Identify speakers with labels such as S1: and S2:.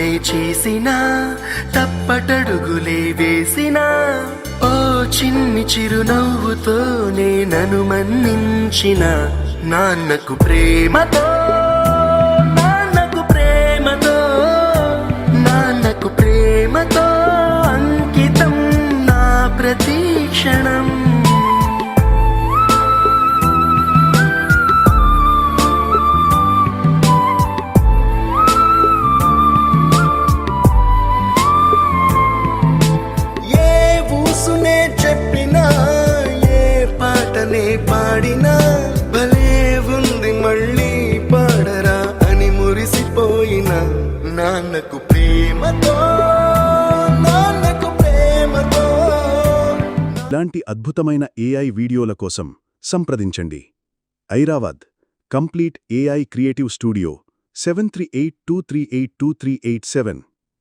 S1: తప్పునే చేసినా తప్పటడుగులే వేసినా ఓ చిన్ని చిరునవ్వుతోనే నన్ను మన్నించిన నాన్నకు ప్రేమతో పోయిన నాన్నకు ప్రేమతో నాన్నకు ప్రేమతో.
S2: ఇలాంటి అద్భుతమైన ఏఐ వీడియోల కోసం సంప్రదించండి. Airavat complete AI creative studio seven three eight two three eight two three eight seven.